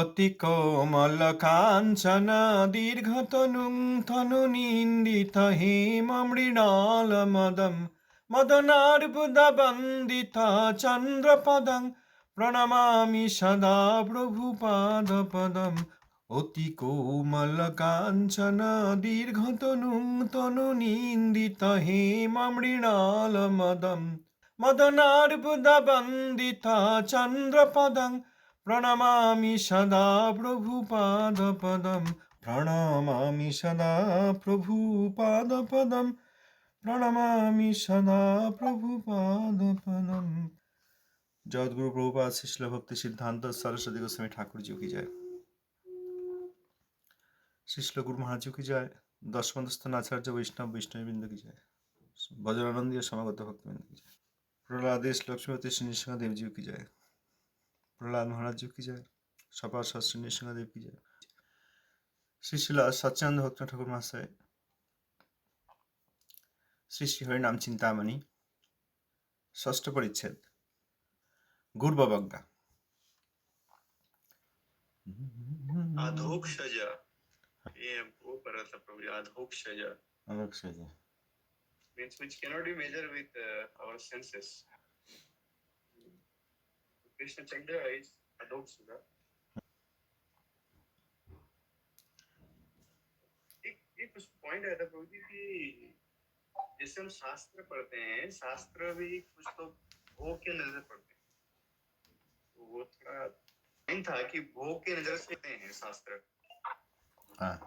অতি কোমল কাঞ্চন দীর্ঘতনুং তনু নিন্দিত হেম মৃণাল মদম, মদনার্বুদ বন্দিত চন্দ্রপদং প্রণমামি সদা প্রভুপাদ পদম। অতি কোমল কাঞ্চন দীর্ঘতনুং তনু নিন্দিত হেম মৃণাল মদম, মদনার্বুদ বন্দিত চন্দ্রপদং প্রণমামি সদা প্রভুপাদ পদম প্রণমামি সদা প্রভুপাদ পদম প্রণমামি সদা প্রভুপাদ পদম জগৎগুরু প্রভুপাদ শিশল ভক্তি সিদ্ধান্ত সরস্বতী গোস্বামী ঠাকুর কি যায় শিশল গুরু মহারাজ কি যায় দশমদস্থান আচার্য বৈষ্ণব বৈষ্ণববৃন্দ কি যায় বজ্রানন্দীয় সমাগত ভক্তবৃন্দ কি যায় প্রহ্লাদেশ লক্ষ্মীপতি শ্রী নৃসিংহদেব জি কি যায় প্রহ্লাদ মহারাজ জি কি যায় সপা শ্রী নৃসিংহদেব কি যায় শ্রী শিলা সচ্চানন্দ ভক্ত ঠাকুর মহাশয় শ্রী শ্রী হরিনাম চিন্তামণি ষষ্ঠ পরিচ্ছেদ গুরবাবাগ্গা अधोक्षज ये वो कर रहा था प्रभु जी, अधोक्षज means which cannot be measured with uh, our senses. Krishna Chandra is adhokshaja. एक एक कुछ पॉइंट आया था प्रभु जी कि जैसे हम शास्त्र पढ़ते हैं शास्त्र भी कुछ तो भोग के नजर पढ़ते हैं तो वो थोड़ा नहीं था कि भोग के नजर से पढ़ते हैं शास्त्र হ্যাঁ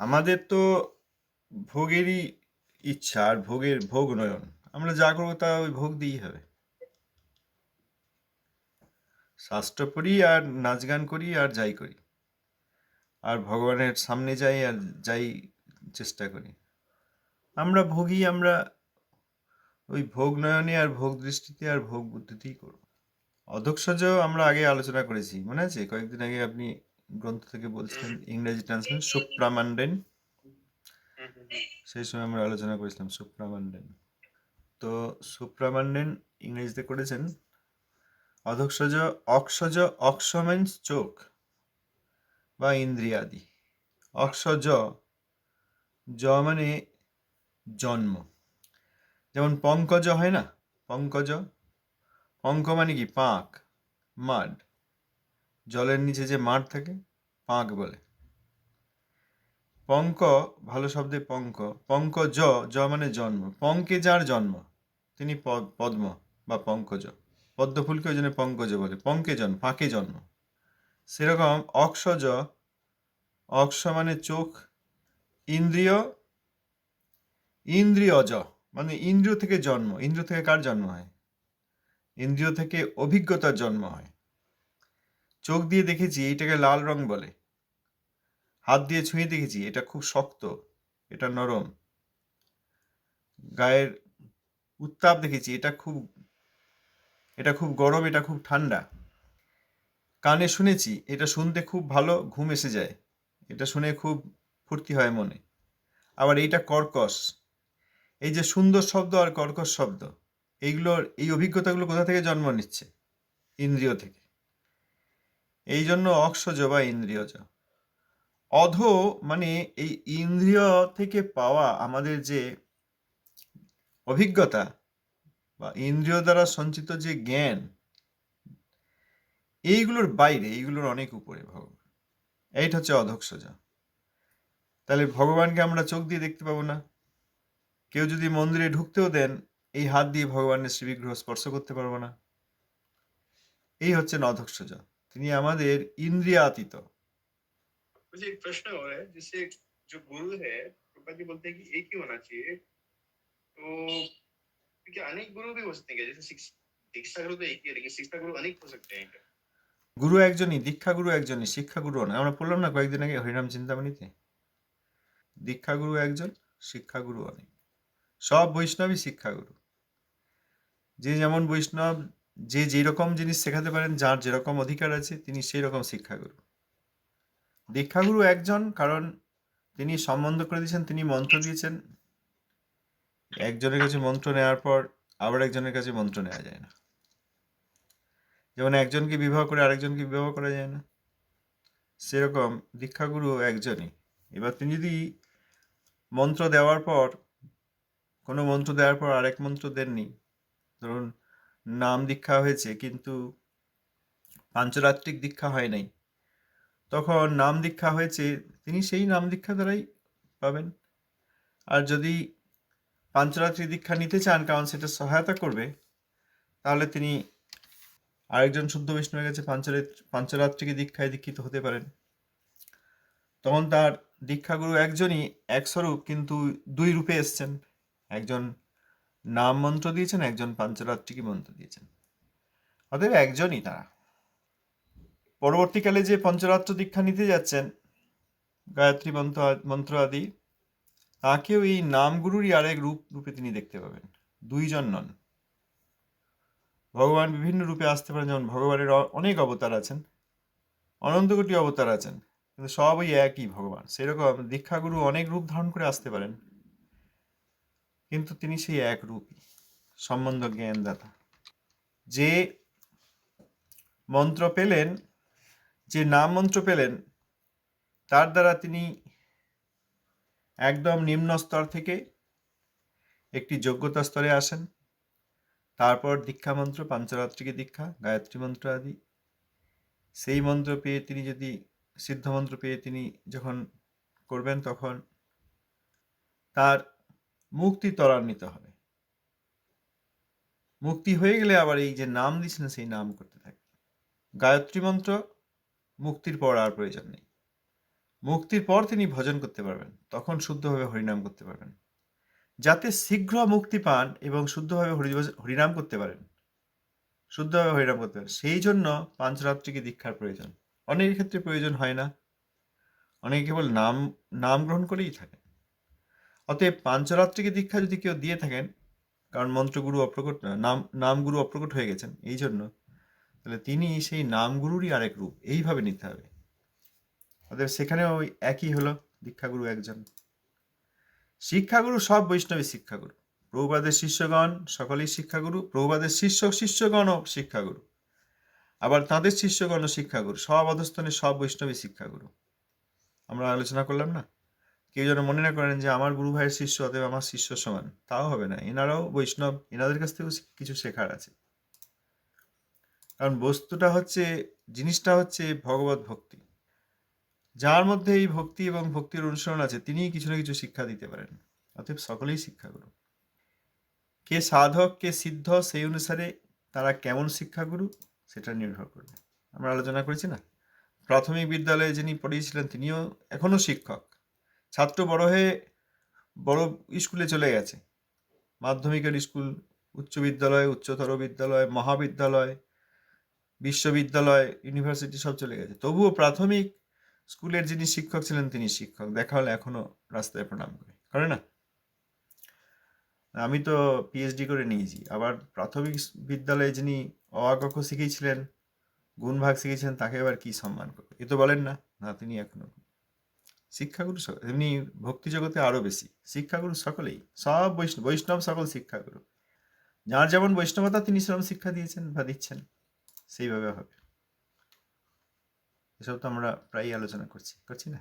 আমাদের তো ভোগেরই ইচ্ছা আর ভোগের ভোগ নয়ন আমরা যা করব তা ওই ভোগ দিয়েই হবে। শাস্ত্র পড়ি আর নাচ গান করি আর যাই করি। আর ভগবানের সামনে যাই আর যাই চেষ্টা করি। আমরা ভোগী আমরা ওই ভোগ নয়নে আর ভোগ দৃষ্টিতে আর ভোগ বুদ্ধিতেই করব। অধক্ষজ আমরা আগে আলোচনা করেছি মনে আছে? কয়েকদিন আগে আপনি গ্রন্থ থেকে বলছিলেন ইংরেজি ট্রান্সলেশন সুপ্রামান্ডেন সেই সময় আমরা আলোচনা করেছিলাম সুপ্রামান্ডেন তো সুপ্রামান্ডেন ইংরেজিতে করেছেন অধক্ষজ অক্ষজ অক্ষ means চোখ বা ইন্দ্রিয়াদি। অক্ষজ জ মানে জন্ম। যেমন পঙ্কজ হয় না? পঙ্কজ। পঙ্ক মানে কি? পাঁক, মাড। জলের নিচে যে মাঠ থাকে, পাঁক বলে। পঙ্ক, ভালো শব্দে পঙ্ক। পঙ্ক জ জ মানে জন্ম। পঙ্কে যার জন্ম, তিনি পদ- পদ্ম বা পঙ্কজ। পদ্ম ফুলকে ওই জন্য পঙ্কজ বলে। পঙ্কে জন্ম, ফাঁকে জন্ম। সেরকম অক্ষজ অক্ষ মানে চোখ, ইন্দ্রিয়, ইন্দ্রিয়জ মানে ইন্দ্রিয় থেকে জন্ম। ইন্দ্রিয় থেকে কার জন্ম হয়? ইন্দ্রিয় থেকে অভিজ্ঞতার জন্ম হয়। চোখ দিয়ে দেখেছি, এইটাকে লাল রং বলে। হাত দিয়ে ছুঁয়ে দেখেছি, এটা খুব শক্ত, এটা নরম। গায়ের উত্তাপ দেখেছি, এটা খুব এটা খুব গরম, এটা খুব ঠান্ডা। কানে শুনেছি, এটা শুনতে খুব ভালো, ঘুম এসে যায়। এটা শুনে খুব ফুর্তি হয় মনে। আবার এইটা কর্কশ। এই যে সুন্দর শব্দ আর কর্কশ শব্দ, এইগুলোর, এই অভিজ্ঞতাগুলো কোথা থেকে জন্ম নিচ্ছে? ইন্দ্রিয় থেকে। এই জন্য অক্ষজ বা ইন্দ্রিয়জ। অধ মানে এই ইন্দ্রিয় থেকে পাওয়া আমাদের যে অভিজ্ঞতা বা ইন্দ্রিয় দ্বারা সঞ্চিত যে জ্ঞান, এইগুলোর বাইরে, এইগুলোর অনেক উপরে ভগবান। এইটা হচ্ছে অধক্ষজা তাহলে ভগবানকে আমরা চোখ দিয়ে দেখতে পাবো না। কেউ যদি মন্দিরে ঢুকতেও দেন, এই হাত দিয়ে ভগবানের শ্রীবিগ্রহ স্পর্শ করতে পারব না। এই হচ্ছেন অধক্ষজা তিনি আমাদের ইন্দ্রিয়াতীত। मुझे एक प्रश्न हो रहा है जैसे जो गुरु है कृपा जी बोलते हैं कि एक ही होना चाहिए तो क्या अनेक गुरु भी हो सकते हैं क्या जैसे शिक्ष- दीक्षा गुरु तो एक ही है लेकिन शिक्षा गुरु अनेक हो सकते हैं क्या গুরু একজনই দীক্ষাগুরু একজনই শিক্ষাগুরু না আমরা পড়লাম না কয়েকদিন আগে হরিনাম চিন্তামণিতে দীক্ষাগুরু একজন শিক্ষাগুরু অনেক সব বৈষ্ণবই শিক্ষাগুরু যে যেমন বৈষ্ণব যে যেরকম জিনিস শেখাতে পারেন যার যেরকম অধিকার আছে তিনি সেই রকম শিক্ষাগুরু দীক্ষাগুরু একজন, কারণ তিনি সম্বন্ধ করে দিয়েছেন, তিনি মন্ত্র দিয়েছেন। একজনের কাছে মন্ত্র নেওয়ার পর আবার একজনের কাছে মন্ত্র নেওয়া যায় না। যেমন একজনকে বিবাহ করে আরেকজনকে বিবাহ করা যায় না। সেরকম দীক্ষাগুরু একজনই। এবার তিনি যদি মন্ত্র দেওয়ার পর, কোনো মন্ত্র দেওয়ার পর আরেক মন্ত্র দেননি, ধরুন নাম দীক্ষা হয়েছে, কিন্তু পাঞ্চরাত্রিক দীক্ষা হয় নাই তখন নাম দীক্ষা হয়েছে, তিনি সেই নাম দীক্ষা দ্বারাই পাবেন। আর যদি পাঞ্চরাত্রি দীক্ষা নিতে চান, কারণ সেটা সহায়তা করবে, তাহলে তিনি আরেকজন শুদ্ধ বৈষ্ণবের কাছে পাঞ্চরাত্রি, পাঞ্চরাত্রিকে দীক্ষায় দীক্ষিত হতে পারেন। তখন তার দীক্ষাগুরু একজনই এক স্বরূপ, কিন্তু দুই রূপে এসছেন। একজন নাম মন্ত্র দিয়েছেন, একজন পাঞ্চরাত্রিকে মন্ত্র দিয়েছেন। অতএব একজনই তারা। পরবর্তীকালে যে পঞ্চরাত্র দীক্ষা নিতে যাচ্ছেন, গায়ত্রী মন্ত্র মন্ত্র আদি, তাকেও এই নামগুরুরই আরেক রূপ, রূপে তিনি দেখতে পাবেন। দুইজন নন। ভগবান বিভিন্ন রূপে আসতে পারেন, যেমন ভগবানের অনেক অবতার আছেন, অনন্ত কোটি অবতার আছেন, কিন্তু সবই একই ভগবান। সেরকম দীক্ষাগুরু অনেক রূপ ধারণ করে আসতে পারেন, কিন্তু তিনি সেই এক রূপই সম্বন্ধ জ্ঞানদাতা যে মন্ত্র পেলেন যে নাম মন্ত্র পেলেন, তার দ্বারা তিনি একদম নিম্ন স্তর থেকে একটি যোগ্যতা স্তরে আসেন। তারপর দীক্ষা মন্ত্র, পাঞ্চরাত্রিকে দীক্ষা, গায়ত্রী মন্ত্র আদি। সেই মন্ত্র পেয়ে তিনি যদি, সিদ্ধ মন্ত্র পেয়ে তিনি যখন করবেন তখন তার মুক্তি ত্বরান্বিত হবে। মুক্তি হয়ে গেলে আবার এই যে নাম দিচ্ছেন সেই নাম করতে থাকে গায়ত্রী মন্ত্র মুক্তির পর আর প্রয়োজন নেই। মুক্তির পর তিনি ভজন করতে পারবেন, তখন শুদ্ধভাবে হরিনাম করতে পারবেন। যাতে শীঘ্র মুক্তি পান এবং শুদ্ধভাবে হরি হরিনাম করতে পারেন। শুদ্ধভাবে হরিনাম করতে পারেন। সেই জন্য পাঞ্চরাত্রিকে দীক্ষার প্রয়োজন। অনেকের ক্ষেত্রে প্রয়োজন হয় না। অনেকে কেবল নাম নাম গ্রহণ করেই থাকেন। অতএব পাঞ্চরাত্রিকে দীক্ষা যদি কেউ দিয়ে থাকেন, কারণ মন্ত্রগুরু অপ্রকট, নাম, নামগুরু অপ্রকট হয়ে গেছেন, এই জন্য তাহলে তিনি সেই নামগুরুরই আরেক রূপ। এইভাবে নিতে হবে। অতএব সেখানেও ওই একই হলো দীক্ষাগুরু একজন। শিক্ষাগুরু সব বৈষ্ণবী শিক্ষাগুরু। প্রভুপাদের শিষ্যগণ সকলেই শিক্ষাগুরু, প্রভুপাদের শিষ্য শিষ্যগণও শিক্ষাগুরু। আবার তাদের শিষ্যগণও শিক্ষাগুরু। সব অধস্থানে সব বৈষ্ণবী শিক্ষাগুরু। আমরা আলোচনা করলাম না? কেউ যেন মনে না করেন যে আমার গুরু ভাইয়ের শিষ্য অতএব আমার শিষ্য সমান। তাও হবে না। এনারাও বৈষ্ণব। এনাদের কাছ থেকেও কিছু শেখার আছে। কারণ বস্তুটা হচ্ছে, জিনিসটা হচ্ছে ভগবত ভক্তি। যার মধ্যে এই ভক্তি এবং ভক্তির অনুসরণ আছে, তিনিই কিছু না কিছু শিক্ষা দিতে পারেন। অতএব সকলেই শিক্ষাগুরু কে সাধক, কে সিদ্ধ, সেই অনুসারে তারা কেমন শিক্ষাগুরু সেটা নির্ভর করবে। আমরা আলোচনা করেছি না? প্রাথমিক বিদ্যালয়ে যিনি পড়িয়েছিলেন, তিনিও এখনও শিক্ষক। ছাত্র বড় হয়ে বড় স্কুলে চলে গেছে। মাধ্যমিকের স্কুল, উচ্চ বিদ্যালয়, উচ্চতর বিদ্যালয়, মহাবিদ্যালয় বিশ্ববিদ্যালয় ইউনিভার্সিটি সব চলে গেছে। তবুও প্রাথমিক স্কুলের যিনি শিক্ষক ছিলেন তিনি শিক্ষক। দেখা হলে এখনও রাস্তায় প্রণাম করে। করে না? আমি তো পিএইচডি করে নিয়েছি। আবার প্রাথমিক বিদ্যালয়ে যিনি অবাকক্ষ শিখিয়েছিলেন, গুণভাগ শিখিয়েছিলেন, তাকে এবার কি সম্মান করবে? এ তো বলেন না। না, তিনি এখনও শিক্ষাগুরু সকল, এমনি ভক্তি জগতে আরও বেশি। শিক্ষাগুরু সকলেই, সব বৈষ্ণব বৈষ্ণব সকল শিক্ষাগুরু। যার যেমন বৈষ্ণবতা, তিনি সেরকম শিক্ষা দিয়েছেন বা দিচ্ছেন। সেইভাবে হবে। এসব তো আমরা প্রায়ই আলোচনা করছি করছি না?